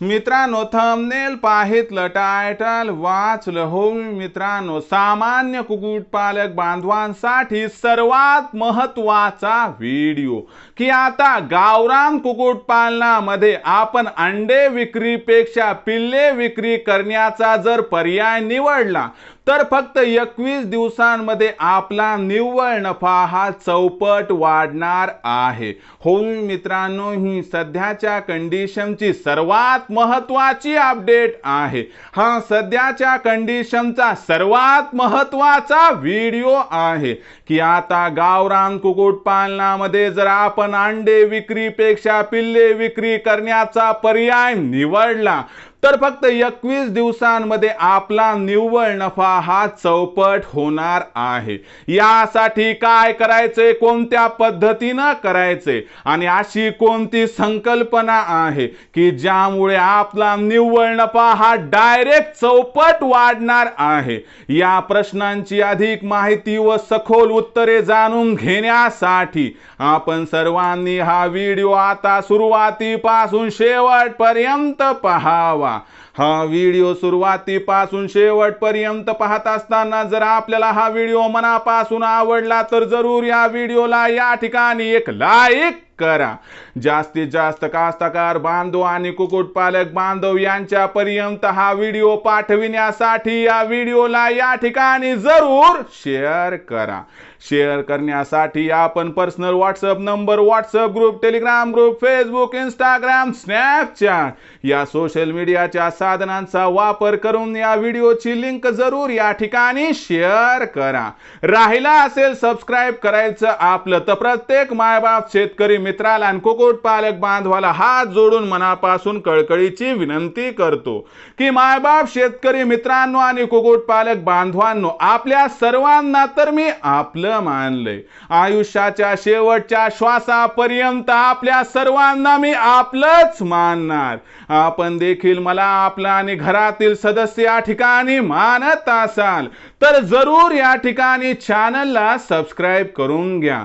मित्रांनो thumbnail पाहितलं title वाचलं हो मित्रांनो सामान्य कुक्कुटपालक बांधवांसाठी सर्वात महत्त्वाचा व्हिडिओ की आता गावरान कुक्कुटपालनामध्ये आपण अंडे विक्रीपेक्षा पिल्ले विक्री करण्याचा जर पर्याय निवडला तर फक्त एकवीस दिवसांमध्ये आपला निव्वळ नफा हा चौपट वाढणार आहे. होऊन मित्रांनो ही सध्याच्या कंडिशनची सर्वात महत्वाची अपडेट आहे. हा सध्याच्या कंडिशनचा सर्वात महत्त्वाचा व्हिडिओ आहे. की आता गावरान कुक्कुटपालनामध्ये जर आपण अंडे विक्रीपेक्षा पिल्ले विक्री करण्याचा पर्याय निवडला तर फक्त एकवीस दिवसांमध्ये आपला निव्वळ नफा हा चौपट होणार आहे. यासाठी काय करायचे? कोणत्या पद्धतीनं करायचे? आणि अशी कोणती संकल्पना आहे की ज्यामुळे आपला निव्वळ नफा हा डायरेक्ट चौपट वाढणार आहे? या प्रश्नांची अधिक माहिती व सखोल उत्तरे जाणून घेण्यासाठी आपण सर्वांनी हा व्हिडिओ आता सुरुवातीपासून शेवटपर्यंत पहावा. 啊，हा व्हिडिओ सुरुवातीपासून शेवटपर्यंत पाहत असताना जर आपल्याला हा व्हिडिओ मनापासून आवडला तर जरूर या व्हिडिओला या ठिकाणी एक लाईक करा. जास्तीत जास्त कास्तकार बांधव आणि कुक्कुटपालक बांधव यांच्यापर्यंत हा व्हिडिओ पाठविण्यासाठी या व्हिडिओला या ठिकाणी जरूर शेअर करा. शेअर करण्यासाठी आपण personal WhatsApp number WhatsApp group Telegram group Facebook Instagram Snapchat या सोशल मीडियाच्या साधनांचा वापर करून या व्हिडिओची लिंक जरूर या ठिकाणी शेअर करा. राहिला असेल सबस्क्राईब करायचं आपलं तर प्रत्येक मायबाप शेतकरी मित्राला आणि कुक्कुटपालक बांधवाला हात जोडून मनापासून कळकळीची विनंती करतो की मायबाप शेतकरी मित्रांनो आणि कुक्कुटपालक बांधवांनो आपल्या सर्वांना तर मी आपलं मानलंय. आयुष्याच्या शेवटच्या श्वासापर्यंत आपल्या सर्वांना मी आपलंच मानणार. आपण देखील मला आपला आणि घरातील सदस्य या ठिकाणी मानत असाल तर जरूर या ठिकाणी चॅनलला सबस्क्राईब करून घ्या.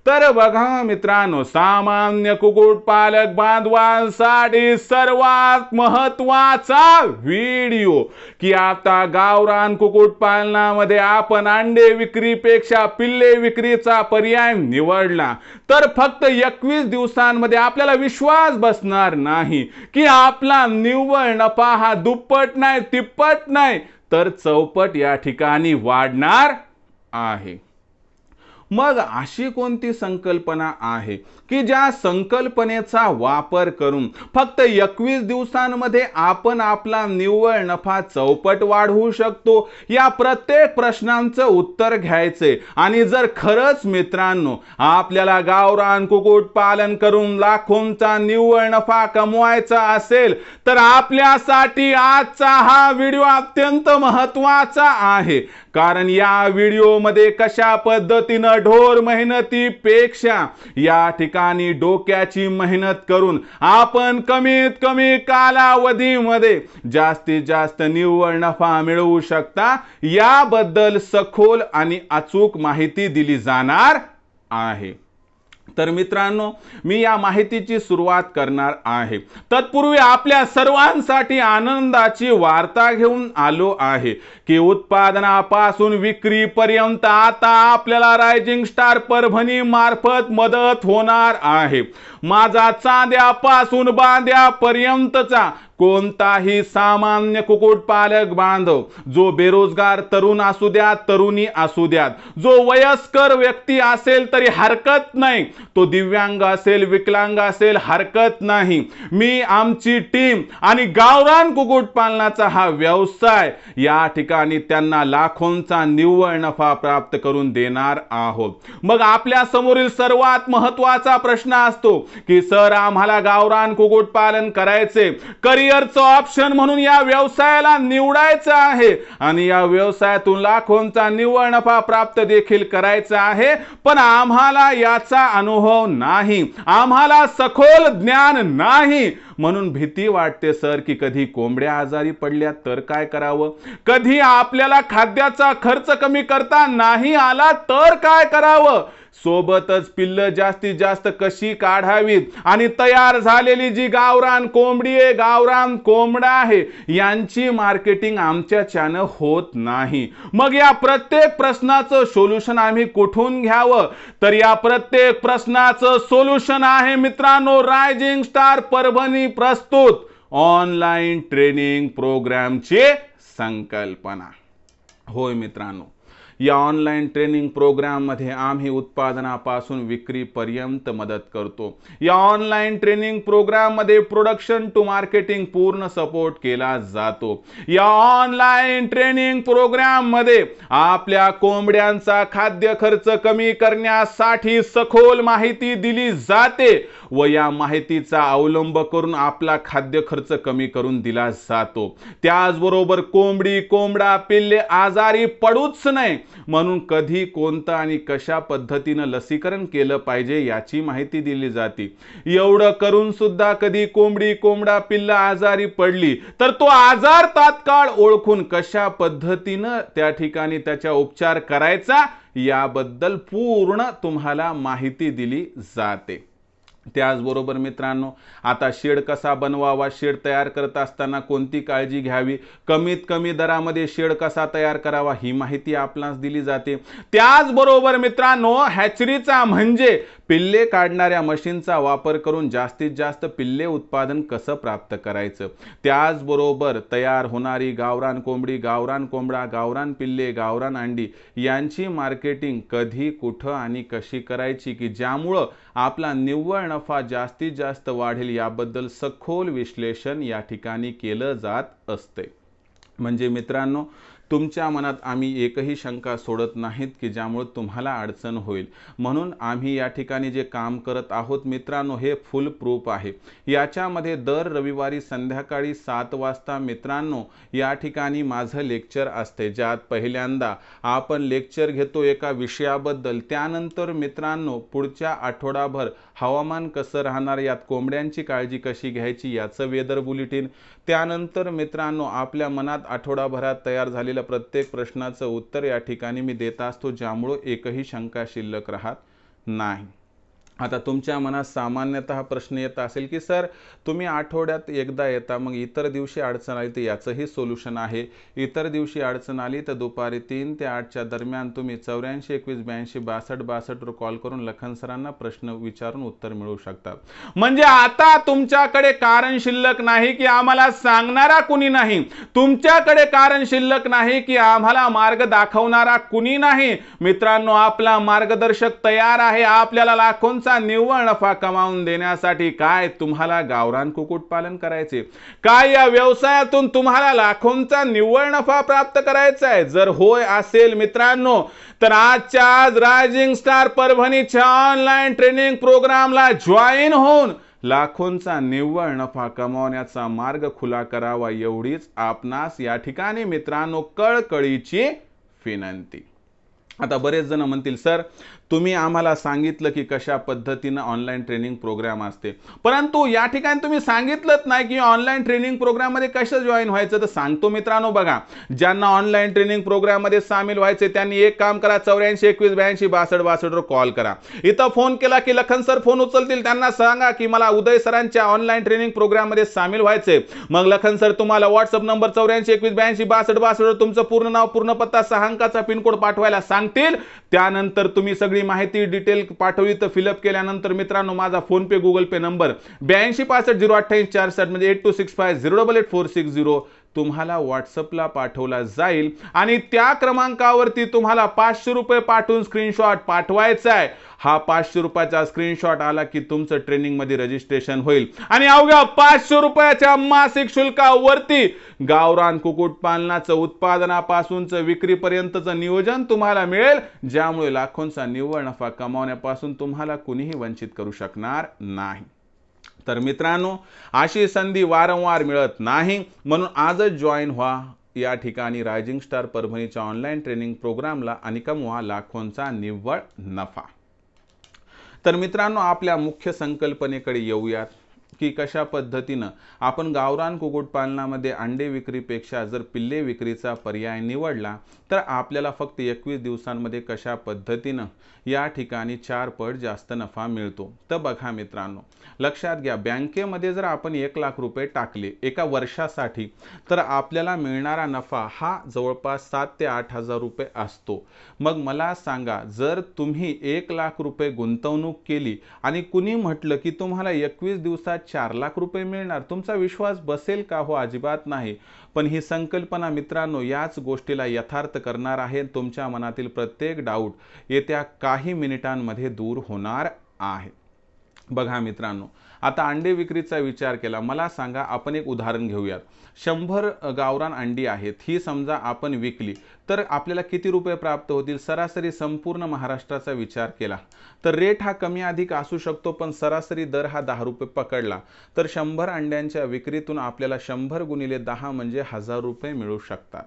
तर बघा मित्रांनो सामान्य कुक्कुटपालक बांधवांसाठी सर्वात महत्त्वाचा व्हिडिओ. की आता गावरान कुक्कुटपालनामध्ये आपण अंडे विक्रीपेक्षा पिल्ले विक्रीचा पर्याय निवडला. तर फक्त एकवीस दिवसांमध्ये आपल्याला विश्वास बसणार नाही. की आपला निव्वळ नफा हा दुप्पट नाही तिप्पट नाही तर चौपट या ठिकाणी वाढणार आहे. मग अशी कोणती संकल्पना आहे की ज्या संकल्पनेचा वापर करून फक्त एकवीस दिवसांमध्ये आपण आपला निव्वळ नफा चौपट वाढवू शकतो? या प्रत्येक प्रश्नांचं उत्तर घ्यायचे. आणि जर खरंच मित्रांनो आपल्याला गावरान कुक्कुटपालन करून लाखोंचा निव्वळ नफा कमवायचा असेल तर आपल्यासाठी आजचा हा व्हिडिओ अत्यंत महत्त्वाचा आहे. कारण या व्हिडिओमध्ये कशा पद्धतीनं कठोर मेहनतीपेक्षा या ठिकाणी डोक्याची मेहनत करून आपण कमीत कमी कालावधीमध्ये जास्तीत जास्त निव्वळ नफा मिळवू शकता. याबद्दल सखोल आणि अचूक माहिती दिली जाणार आहे. तर मित्रांनो मी या माहितीची सुरुवात करणार आहे. तत्पूर्वी आपल्या सर्वांसाठी आनंदाची वार्ता घेऊन आलो आहे की उत्पादनापासून विक्रीपर्यंत आता आपल्याला रायझिंग स्टार परभणी मार्फत मदत होणार आहे. माझा चांद्यापासून बांद्यापर्यंतचा कोणताही सामान्य कुक्कुटपालक बांधव जो बेरोजगार तरुण असू द्या तरुणी असू द्यात जो वयस्कर व्यक्ती असेल तरी हरकत नाही तो दिव्यांग असेल विकलांग असेल हरकत नाही. मी आमची टीम आणि गावरान कुक्कुटपालनाचा हा व्यवसाय या ठिकाणी त्यांना लाखोंचा निव्वळ नफा प्राप्त करून देणार आहोत. मग आपल्या समोरील सर्वात महत्त्वाचा प्रश्न असतो की सर आम्हाला गावरान कुक्कुटपालन करायचे. करिअरचं ऑप्शन म्हणून या व्यवसायाला निवडायचं आहे. आणि या व्यवसायातून लाखोंचा निव्वळ नफा प्राप्त देखील करायचा आहे. पण आम्हाला याचा अनुभव नाही. आम्हाला सखोल ज्ञान नाही. म्हणून भीती वाटते सर की कधी कोंबड्या आजारी पडल्या तर काय करावं? कधी आपल्याला खाद्याचा खर्च कमी करता नाही आला तर काय करावं? सोबतच पिल्ल जास्तीत जास्त कशी काढावीत? आणि तयार झालेली जी गावरान कोंबडी आहे गावरान कोंबडा आहे यांची मार्केटिंग आमच्याच्यानं होत नाही. मग या प्रत्येक प्रश्नाचं सोल्युशन आम्ही कुठून घ्यावं? तर या प्रत्येक प्रश्नाचं सोल्युशन आहे मित्रांनो रायझिंग स्टार परभणी प्रस्तुत ऑनलाईन ट्रेनिंग प्रोग्रामची संकल्पना. होय मित्रांनो. या ऑनलाईन ट्रेनिंग प्रोग्राममध्ये आम्ही उत्पादनापासून विक्रीपर्यंत मदत करतो. या ऑनलाईन ट्रेनिंग प्रोग्राममध्ये प्रोडक्शन टू मार्केटिंग पूर्ण सपोर्ट केला जातो. या ऑनलाईन ट्रेनिंग प्रोग्राममध्ये आपल्या कोंबड्यांचा खाद्य खर्च कमी करण्यासाठी सखोल माहिती दिली जाते व या माहितीचा अवलंब करून आपला खाद्य खर्च कमी करून दिला जातो. त्याचबरोबर कोंबडी कोंबडा पिल्ले आजारी पडूच नाही म्हणून कधी कोणतं आणि कशा पद्धतीनं लसीकरण केलं पाहिजे याची माहिती दिली जाते. एवढं करून सुद्धा कधी कोंबडी कोंबडा पिल्ला आजारी पडली तर तो आजार तात्काळ ओळखून कशा पद्धतीनं त्या ठिकाणी त्याचा उपचार करायचा याबद्दल पूर्ण तुम्हाला माहिती दिली जाते. त्याचबरोबर मित्रांनो आता शेड कसा बनवावा शेड तयार करत असताना कोणती काळजी घ्यावी कमीत कमी दरामध्ये शेड कसा तयार करावा ही माहिती आपणास दिली जाते. त्याचबरोबर मित्रांनो हॅचरीचा म्हणजे पिल्ले काढणाऱ्या मशीनचा वापर करून जास्तीत जास्त पिल्ले उत्पादन कसं प्राप्त करायचं? त्याचबरोबर तयार होणारी गावरान कोंबडी गावरान कोंबडा गावरान पिल्ले गावरान अंडी यांची मार्केटिंग कधी कुठं आणि कशी करायची की ज्यामुळं आपला निव्वळ नफा जास्तीत जास्त वाढेल याबद्दल सखोल विश्लेषण या ठिकाणी केलं जात असते. म्हणजे मित्रांनो तुमच्या मनात आम्ही एकही शंका सोडत नाहीत की ज्यामुळे तुम्हाला अडचण होईल. म्हणून आम्ही या ठिकाणी जे काम करत आहोत मित्रांनो हे फुल प्रूफ आहे. याच्यामध्ये दर रविवारी संध्याकाळी सात वाजता मित्रांनो या ठिकाणी माझं लेक्चर असते. ज्यात पहिल्यांदा आपण लेक्चर घेतो एका विषयाबद्दल. त्यानंतर मित्रांनो पुढच्या आठवडाभर हवामान कसं राहणार यात कोंबड्यांची काळजी कशी घ्यायची याचं वेदर बुलेटिन. त्यानंतर मित्रांनो आपल्या मनात आठवडाभरात तयार झालेल्या प्रत्येक प्रश्नाचं उत्तर या ठिकाणी मी देत असतो ज्यामुळं एकही शंका शिल्लक राहत नाही. आता तुमच्या मनात सामान्यतः प्रश्न येत असेल की सर तुम्ही आठवड्यात एकदा येता मग इतर दिवशी अडचण आली तर याचंही सोल्युशन आहे. इतर दिवशी अडचण आली तर दुपारी तीन ते आठच्या दरम्यान तुम्ही चौऱ्याऐंशी एकवीस ब्याऐंशी बासष्ट बासष्टवर कॉल करून लखन सरांना प्रश्न विचारून उत्तर मिळवू शकता. म्हणजे आता तुमच्याकडे कारण शिल्लक नाही की आम्हाला सांगणारा कुणी नाही. तुमच्याकडे कारण शिल्लक नाही की आम्हाला मार्ग दाखवणारा कुणी नाही. मित्रांनो आपला मार्गदर्शक तयार आहे. आपल्याला लाखोंचा निव्वळ नफा कमावून देण्यासाठी काय तुम्हाला गावरान कुक्कुटपालन करायचे? काय या व्यवसायातून तुम्हाला लाखोंचा निव्वळ नफा प्राप्त करायचा आहे? जर होय असेल मित्रांनो तर आजच्या आज रायझिंग स्टार परभणीच्या ऑनलाईन ट्रेनिंग प्रोग्रामला जॉईन होऊन लाखोंचा निव्वळ नफा कमावण्याचा मार्ग खुला करावा एवढीच आपणास या ठिकाणी मित्रांनो कळकळीची विनंती. आता बरेच जण म्हणतील सर तुम्ही आम्हाला सांगितलं की कशा पद्धतीनं ऑनलाईन ट्रेनिंग प्रोग्राम असते. परंतु या ठिकाणी तुम्ही सांगितलंच नाही की ऑनलाईन ट्रेनिंग प्रोग्राममध्ये कसं जॉईन व्हायचं. तर सांगतो मित्रांनो बघा ज्यांना ऑनलाईन ट्रेनिंग प्रोग्राममध्ये सामील व्हायचे त्यांनी एक काम करा चौऱ्याऐंशी एकवीस ब्याऐंशी बासष्ट बासष्टवर कॉल करा. इथं फोन केला की लखन सर फोन उचलतील त्यांना सांगा की मला उदय सरांच्या ऑनलाईन ट्रेनिंग प्रोग्राममध्ये सामील व्हायचे मग लखन सर तुम्हाला व्हॉट्सअप नंबर चौऱ्याऐंशी एकवीस ब्याऐंशी बासष्ट बासष्टवर तुमचं पूर्ण नाव पूर्ण पत्ता सहा अंकाचा पिनकोड पाठवायला सांगतील. त्यानंतर तुम्ही सगळी सगळी माहिती डिटेल पाठवली तर फिलअप केल्यानंतर मित्रांनो माझा PhonePe Google Pay number ब्याऐंशी पासष्ट झिरो अठ्ठ्याऐंशी चारसष्ट म्हणजे eight two six five zero double eight four six zero तुम्हाला व्हॉट्सअपला पाठवला जाईल आणि त्या क्रमांकावरती तुम्हाला पाचशे रुपये पाठवून स्क्रीनशॉट पाठवायचा आहे. हा पाचशे रुपयाचा स्क्रीनशॉट आला की तुमचं ट्रेनिंगमध्ये रजिस्ट्रेशन होईल. आणि अवघ्या पाचशे रुपयाच्या मासिक शुल्कावरती गावरान कुक्कुटपालनाचं उत्पादनापासूनचं विक्रीपर्यंतचं नियोजन तुम्हाला मिळेल ज्यामुळे लाखोंचा निव्वळ नफा कमावण्यापासून तुम्हाला कुणीही वंचित करू शकणार नाही. तर मित्रांनो अशी संधी वारंवार मिळत नाही म्हणून आजच जॉईन व्हा. या ठिकाणी रायझिंग स्टार परभणीच्या ऑनलाईन ट्रेनिंग प्रोग्रामला आणि कमवा लाखोंचा निव्वळ नफा. तर मित्रांनो आपल्या मुख्य संकल्पनेकडे येऊयात. की कशा पद्धतीनं आपण गावरान कुक्कुटपालनामध्ये अंडे विक्रीपेक्षा जर पिल्ले विक्रीचा पर्याय निवडला तर आपल्याला फक्त एकवीस दिवसांमध्ये कशा पद्धतीनं या ठिकाणी चार पट जास्त नफा मिळतो? तर बघा मित्रांनो लक्षात घ्या बँकेमध्ये जर आपण एक लाख रुपये टाकले एका वर्षासाठी तर आपल्याला मिळणारा नफा हा जवळपास सात ते आठ हजार रुपये असतो. मग मला सांगा जर तुम्ही एक लाख रुपये गुंतवणूक केली आणि कुणी म्हटलं की तुम्हाला एकवीस दिवसात चार लाख रुपये मिळणार. तुमचा विश्वास बसेल का हो? अजिबात नाही. पण ही संकल्पना मित्रांनो याच गोष्टीला यथार्थ करणार आहे. तुमच्या मनातील प्रत्येक डाऊट येत्या काही मिनिटांमध्ये दूर होणार आहे. बघा मित्रांनो आता अंडे विक्रीचा विचार केला. मला सांगा आपण एक उदाहरण घेऊयात. शंभर गावरान अंडी आहेत ही समजा आपण विकली तर आपल्याला किती रुपये प्राप्त होतील? सरासरी संपूर्ण महाराष्ट्राचा विचार केला. तर रेट हा कमी अधिक असू शकतो पण सरासरी दर हा दहा रुपये पकडला. तर शंभर अंड्यांच्या विक्रीतून आपल्याला शंभर गुणिले दहा म्हणजे हजार रुपये मिळू शकतात.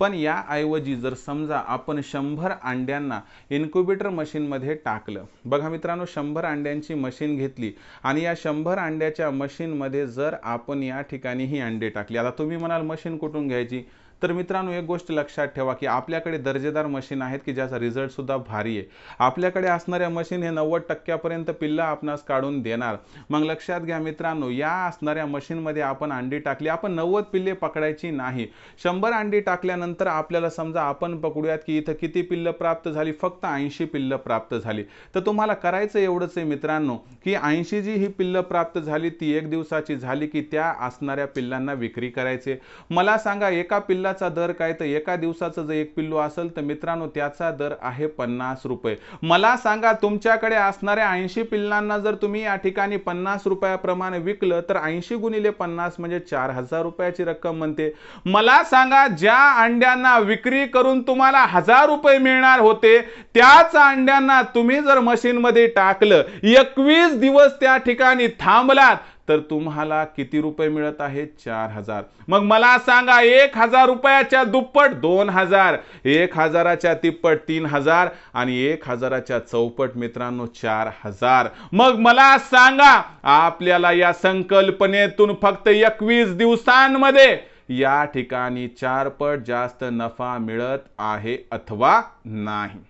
पण याऐवजी जर समजा आपण शंभर अंड्यांना इन्क्युबेटर मशीनमध्ये टाकलं बघा मित्रांनो शंभर अंड्यांची मशीन घेतली आणि या शंभर अंड्याच्या मशीनमध्ये जर आपण या ठिकाणी ही अंडे टाकली आता तुम्ही म्हणाल मशीन कुठून घ्यायची? तर मित्रांनो एक गोष्ट लक्षात ठेवा की आपल्याकडे दर्जेदार मशीन आहेत की ज्याचा रिझल्टसुद्धा भारी आहे. आपल्याकडे असणाऱ्या मशीन हे नव्वद टक्क्यापर्यंत पिल्ला आपणास काढून देणार. मग लक्षात घ्या मित्रांनो या असणाऱ्या मशीनमध्ये आपण अंडी टाकली. आपण नव्वद पिल्ले पकडायची नाही. शंभर अंडी टाकल्यानंतर आपल्याला समजा आपण पकडूयात की इथं किती पिल्लं प्राप्त झाली? फक्त ऐंशी पिल्लं प्राप्त झाली. तर तुम्हाला करायचं एवढंच आहे मित्रांनो की ऐंशी जी ही पिल्लं प्राप्त झाली ती एक दिवसाची झाली की त्या असणाऱ्या पिल्लांना विक्री करायचे मला सांगा एका पिल्ला पिल्लाचा दर काय? तर एका दिवसाचं जर एक पिल्लू असेल तर मित्रांनो त्याचा दर आहे पन्नास रुपये. मला सांगा तुमच्याकडे असणाऱ्या ऐंशी पिल्लांना जर तुम्ही या ठिकाणी पन्नास रुपयाप्रमाणे विकलं तर ऐंशी गुणिले पन्नास म्हणजे चार हजार रुपयाची रक्कम म्हणते. मला सांगा ज्या अंड्यांना विक्री करून तुम्हाला हजार रुपये मिळणार होते त्याच अंड्यांना तुम्ही जर मशीनमध्ये टाकलं एकवीस दिवस त्या ठिकाणी थांबलात तर तुम्हाला किती रुपये मिळत आहेत? चार हजार. मग मला सांगा एक हजार रुपयाच्या दुप्पट दोन हजार. एक हजाराच्या तिप्पट तीन हजार आणि एक हजाराच्या चौपट मित्रांनो चार हजार. मग मला सांगा आपल्याला या संकल्पनेतून फक्त एकवीस दिवसांमध्ये या ठिकाणी चार पट जास्त नफा मिळत आहे अथवा नाही?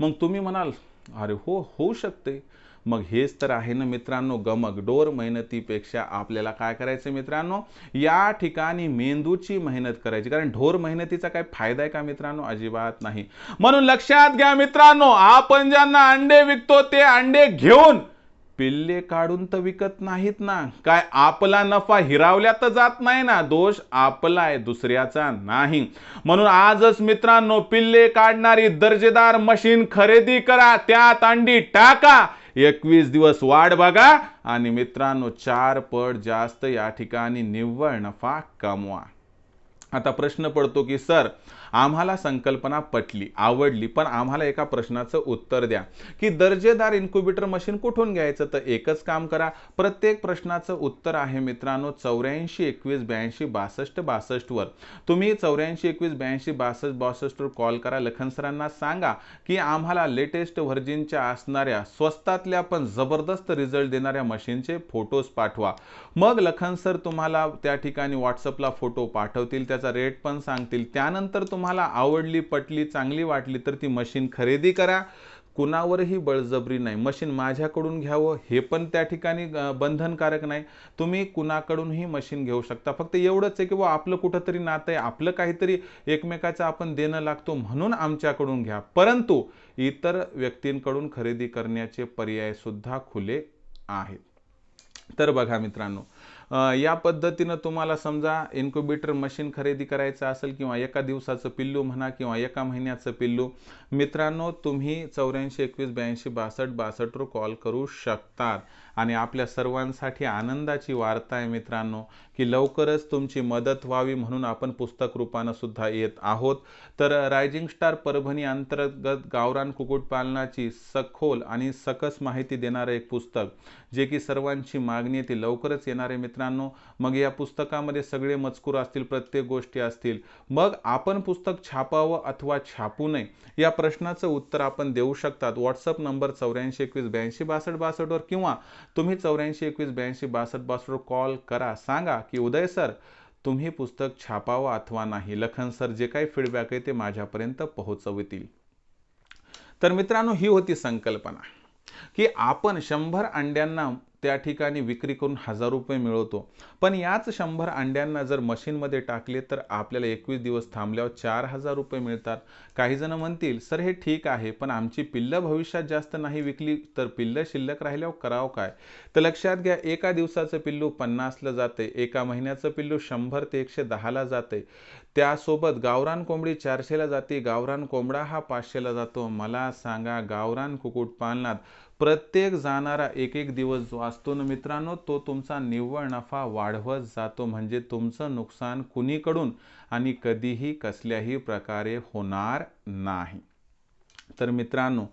मग तुम्ही म्हणाल अरे हो होऊ शकते. मग हेच तर आहे ना मित्रांनो गमक डोर मेहनतीपेक्षा आपल्याला काय करायचं मित्रांनो? या ठिकाणी मेंदूची मेहनत करायची. कारण ढोर मेहनतीचा काय फायदा आहे का मित्रांनो? अजिबात नाही. म्हणून लक्षात घ्या मित्रांनो आपण ज्यांना अंडे विकतो ते अंडे घेऊन पिल्ले काढून तर विकत नाहीत ना. काय आपला नफा हिरावल्या तर जात नाही ना. दोष आपला आहे दुसऱ्याचा नाही. म्हणून आजच मित्रांनो पिल्ले काढणारी दर्जेदार मशीन खरेदी करा. त्यात अंडी टाका. एकवीस दिवस वाढ बघा. आणि मित्रांनो चार पट जास्त या ठिकाणी निव्वळ नफा कमवा. आता प्रश्न पडतो की सर आम्हाला संकल्पना पटली आवडली पण आम्हाला एका प्रश्नाचं उत्तर द्या. की दर्जेदार इन्क्युबेटर मशीन कुठून घ्यायचं? तर एकच काम करा. प्रत्येक प्रश्नाचं उत्तर आहे मित्रांनो चौऱ्याऐंशी एकवीस ब्याऐंशी बासष्ट बासष्टवर तुम्ही चौऱ्याऐंशी एकवीस ब्याऐंशी बासष्ट बासष्टवर कॉल करा. लखन सरांना सांगा की आम्हाला लेटेस्ट व्हर्जिनच्या असणाऱ्या स्वस्तातल्या पण जबरदस्त रिझल्ट देणाऱ्या मशीनचे फोटोज पाठवा. मग लखन सर तुम्हाला त्या ठिकाणी व्हॉट्सअपला फोटो पाठवतील त्याचा रेट पण सांगतील. त्यानंतर तुम्हाला आवडली पटली चांगली वाटली तर ती मशीन खरेदी करा. कुणावरही बळजबरी नाही. मशीन माझ्याकडून घ्यावं हे पण त्या ठिकाणी बंधनकारक नाही. तुम्ही कुणाकडूनही मशीन घेऊ शकता. फक्त एवढंच आहे की बा आपलं कुठंतरी नातं आहे आपलं काहीतरी एकमेकाचं आपण देणं लागतो म्हणून आमच्याकडून घ्या. परंतु इतर व्यक्तींकडून खरेदी करण्याचे पर्याय सुद्धा खुले आहेत. तर बघा मित्रांनो या पद्धतीनं तुम्हाला समजा इन्क्युबेटर मशीन खरेदी करायचं असेल किंवा एका दिवसाचं पिल्लू म्हणा किंवा एका महिन्याचं पिल्लू मित्रांनो तुम्ही चौऱ्याऐंशी एकवीस ब्याऐंशी बासष्ट बासष्टवर कॉल करू शकतात. आणि आपल्या सर्वांसाठी आनंदाची वार्ता आहे मित्रांनो. की लवकरच तुमची मदत व्हावी म्हणून आपण पुस्तक रूपानं सुद्धा येत आहोत. तर रायझिंग स्टार परभणी अंतर्गत गावरान कुक्कुटपालनाची सखोल आणि सकस माहिती देणारं एक पुस्तक जे की सर्वांची मागणी आहे ती लवकरच येणारे मित्रांनो. मग या पुस्तकामध्ये सगळे मजकूर असतील प्रत्येक गोष्टी असतील. मग आपण पुस्तक छापावं अथवा छापू नये या प्रश्नाचं उत्तर आपण देऊ शकतात. व्हॉट्सअप नंबर चौऱ्याऐंशी एकवीस ब्याऐंशी बासष्ट बासष्टवर किंवा तुम्ही चौऱ्याऐंशी एकवीस ब्याऐंशी बासष्ट बासष्टवर कॉल करा. सांगा की उदय सर तुम्ही पुस्तक छापावं अथवा नाही? लखन सर जे काही फीडबॅक आहे ते माझ्यापर्यंत पोहोचवतील. तर मित्रांनो ही होती संकल्पना की आपण शंभर अंड्यांना त्या ठिकाणी विक्री करून हजार रुपये मिळवतो. पण याच शंभर अंड्यांना जर मशीनमध्ये टाकले तर आपल्याला एकवीस दिवस थांबल्यावर चार हजार रुपये मिळतात. काही जण म्हणतील सर हे ठीक आहे पण आमची पिल्लं भविष्यात जास्त नाही विकली तर पिल्लं शिल्लक राहिल्यावर करावं काय? तर लक्षात घ्या एका दिवसाचं पिल्लू पन्नासला जाते एका महिन्याचं पिल्लू शंभर ते एकशे दहाला जाते. त्यासोबत गावरान कोंबडी चारशेला जाते गावरान कोंबडा हा पाचशेला जातो. मला सांगा गावरान कुक्कुटपालनात प्रत्येक जाणारा एक एक दिवस जो असतो ना मित्रांनो तो तुमचा निव्वळ नफा वाढवत जातो. म्हणजे तुमचं नुकसान कुणीकडून आणि कधीही कसल्याही प्रकारे होणार नाही. तर मित्रांनो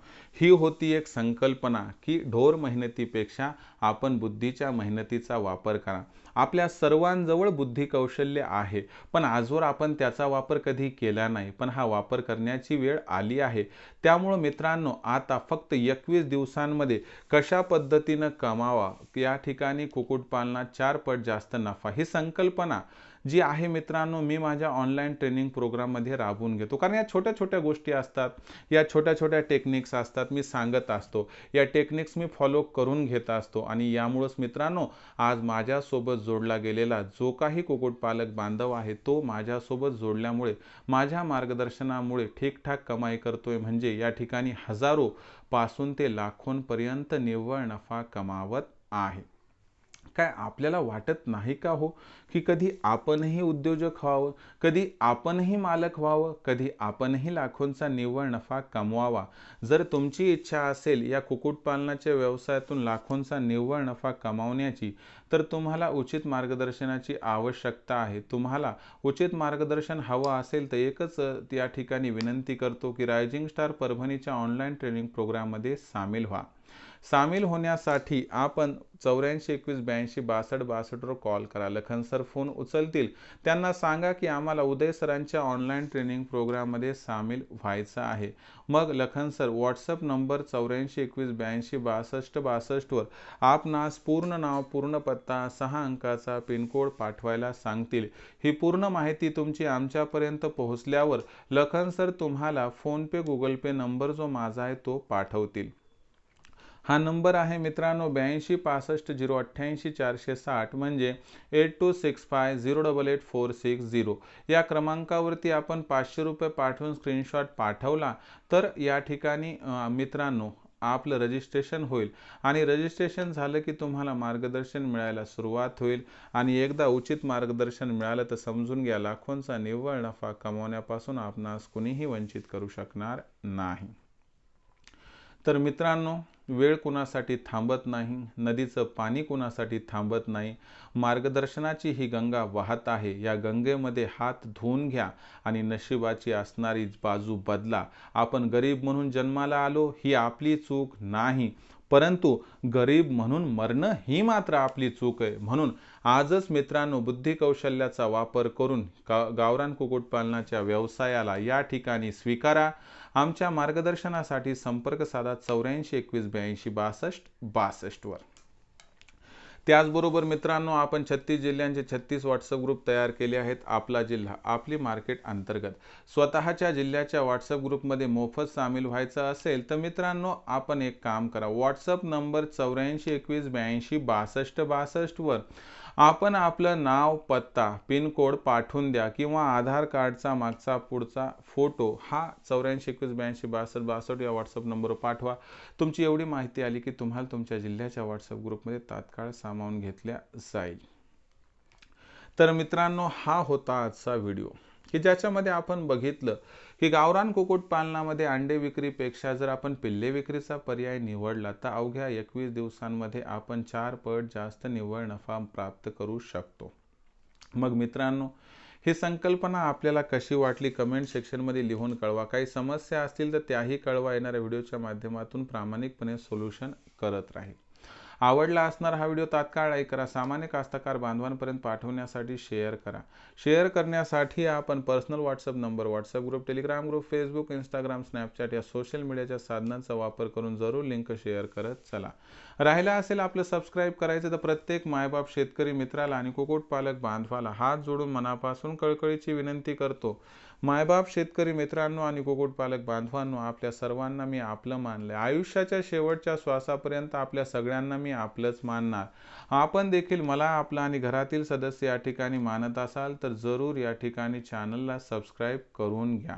ही होती एक संकल्पना की ढोर मेहनतीपेक्षा आपण बुद्धीच्या मेहनतीचा वापर करा. आपल्या सर्वांजवळ बुद्धी कौशल्य आहे. पण आजवर आपण त्याचा वापर कधी केला नाही. पण हा वापर करण्याची वेळ आली आहे. त्यामुळं मित्रांनो आता फक्त एकवीस दिवसांमध्ये कशा पद्धतीनं कमावा या ठिकाणी कुक्कुटपालनात चार पट जास्त नफा ही संकल्पना जी आहे मित्रांनो मी माझ्या ऑनलाईन ट्रेनिंग प्रोग्राममध्ये राबवून घेतो. कारण या छोट्या छोट्या गोष्टी असतात या छोट्या छोट्या टेक्निक्स असतात मी सांगत असतो. या टेक्निक्स मी फॉलो करून घेत असतो. आणि यामुळंच मित्रांनो आज माझ्यासोबत जोडला गेलेला जो काही कुक्कुटपालक बांधव आहे तो माझ्यासोबत जोडल्यामुळे माझ्या मार्गदर्शनामुळे ठीकठाक कमाई करतोय म्हणजे या ठिकाणी हजारो पासून ते लाखोंपर्यंत निव्वळ नफा कमावत आहे. काय आपल्याला वाटत नाही का हो? की कधी आपणही उद्योजक व्हावं कधी आपणही मालक व्हावं कधी आपणही लाखोंचा निव्वळ नफा कमवावा. जर तुमची इच्छा असेल या कुक्कुटपालनाच्या व्यवसायातून लाखोंचा निव्वळ नफा कमावण्याची तर तुम्हाला उचित मार्गदर्शनाची आवश्यकता आहे. तुम्हाला उचित मार्गदर्शन हवं असेल तर एकच या ठिकाणी विनंती करतो की रायझिंग स्टार परभणीच्या ऑनलाईन ट्रेनिंग प्रोग्राममध्ये सामील व्हा. सामील होण्यासाठी आपण चौऱ्याऐंशी एकवीस ब्याऐंशी बासष्ट बासष्टवर कॉल करा. लखन सर फोन उचलतील. त्यांना सांगा की आम्हाला उदय सरांच्या ऑनलाईन ट्रेनिंग प्रोग्राममध्ये सामील व्हायचं आहे. मग लखन सर व्हॉट्सअप नंबर चौऱ्याऐंशी एकवीस ब्याऐंशी बासष्ट बासष्टवर आपणास पूर्ण नाव पूर्ण पत्ता सहा अंकाचा पिनकोड पाठवायला सांगतील. ही पूर्ण माहिती तुमची आमच्यापर्यंत पोहोचल्यावर लखन सर तुम्हाला फोनपे गुगल पे नंबर जो माझा आहे तो पाठवतील. हा नंबर आहे मित्रांनो ब्याऐंशी पासष्ट झिरो अठ्ठ्याऐंशी चारशे साठ म्हणजे eight two six five zero double eight four six zero. या क्रमांकावरती आपण पाचशे रुपये पाठवून स्क्रीनशॉट पाठवला तर या ठिकाणी मित्रांनो आपलं रजिस्ट्रेशन होईल. आणि रजिस्ट्रेशन झालं की तुम्हाला मार्गदर्शन मिळायला सुरुवात होईल. आणि एकदा उचित मार्गदर्शन मिळालं तर समजून घ्या लाखोंचा निव्वळ नफा कमावण्यापासून आपणास कुणीही वंचित करू शकणार नाही. तर मित्रांनो वेळ कुणासाठी थांबत नाही नदीचं पाणी कुणासाठी थांबत नाही मार्गदर्शनाची ही गंगा वाहत आहे या गंगेमध्ये हात धुवून घ्या आणि नशिबाची असणारी बाजू बदला. आपण गरीब म्हणून जन्माला आलो ही आपली चूक नाही. परंतु गरीब म्हणून मरणं ही मात्र आपली चूक आहे. म्हणून आजच मित्रांनो बुद्धी कौशल्याचा वापर करून गा गावरान कुक्कुटपालनाच्या व्यवसायाला या ठिकाणी स्वीकारा. आमच्या मार्गदर्शनासाठी संपर्क साधा चौऱ्याऐंशी एकवीस ब्याऐंशी बासष्ट बासष्टवर. त्याचबरोबर मित्रांनो आपण छत्तीस जिल्ह्यांचे छत्तीस व्हॉट्सअप ग्रुप तयार केले आहेत आपला जिल्हा आपली मार्केट अंतर्गत. स्वतःच्या जिल्ह्याच्या व्हॉट्सअप ग्रुपमध्ये मोफत सामील व्हायचं असेल तर मित्रांनो आपण एक काम करा. व्हॉट्सअप नंबर चौऱ्याऐंशी एकवीस ब्याऐंशी बासष्ट बासष्टवर आपण आपलं नाव पत्ता पिनकोड पाठवून द्या किंवा आधार कार्डचा मागचा पुढचा फोटो हा चौऱ्याऐंशी एकवीस ब्याऐंशी बासष्ट बासष्ट या व्हॉट्सअप नंबरवर पाठवा. तुमची एवढी माहिती आली की तुम्हाला तुमच्या जिल्ह्याच्या व्हॉट्सअप ग्रुपमध्ये तात्काळ सामावून घेतल्या जाईल. तर मित्रांनो हा होता आजचा व्हिडिओ. की ज्याच्यामध्ये आपण बघितलं की गावरान कुक्कुटपालनामध्ये अंडे विक्रीपेक्षा जर आपण पिल्ले विक्रीचा पर्याय निवडला तर अवघ्या एकवीस दिवसांमध्ये आपण चार पट जास्त निव्वळ नफा प्राप्त करू शकतो. मग मित्रांनो ही संकल्पना आपल्याला कशी वाटली कमेंट सेक्शनमध्ये लिहून कळवा. काही समस्या असतील तर त्याही कळवा. येणाऱ्या व्हिडिओच्या माध्यमातून प्रामाणिकपणे सोल्युशन करत राहील. आवडला असणारा हा व्हिडिओ तात्काळ लाईक करा. सामान्य कास्तकार बांधवांपर्यंत पाठवण्यासाठी शेअर करा. शेअर करण्यासाठी आपण personal WhatsApp number WhatsApp group Telegram group Facebook Instagram Snapchat या सोशल मीडियाच्या साधनांचा वापर करून जरूर लिंक शेअर करत चला. राहिला असेल आपलं सबस्क्राईब करायचं तर प्रत्येक मायबाप शेतकरी मित्राला आणि कुक्कुटपालक बांधवाला हात जोडून मनापासून कळकळीची विनंती करतो. मायबाप शेतकरी मित्रांनो आणि कुक्कुटपालक बांधवांनो आपल्या सर्वांना मी आपलं मानलं आयुष्याच्या शेवटच्या श्वासापर्यंत आपल्या सगळ्यांना मी आपलंच मानणार. आपण देखील मला आपला आणि घरातील सदस्य या ठिकाणी मानत असाल तर जरूर या ठिकाणी चॅनलला सबस्क्राईब करून घ्या.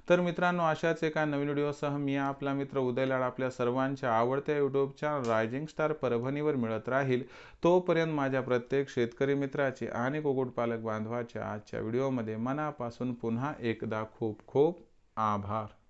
तर मित्रांनो अशाच एका नवीन व्हिडिओसह मी आपला मित्र उदयलाड आपल्या सर्वांच्या आवडत्या युट्यूबच्या रायझिंग स्टार परभणीवर मिळत राहील. तोपर्यंत माझ्या प्रत्येक शेतकरी मित्राचे आणि कुक्कुटपालक बांधवाच्या आजच्या व्हिडिओमध्ये मनापासून पुन्हा एकदा खूप खूप आभार.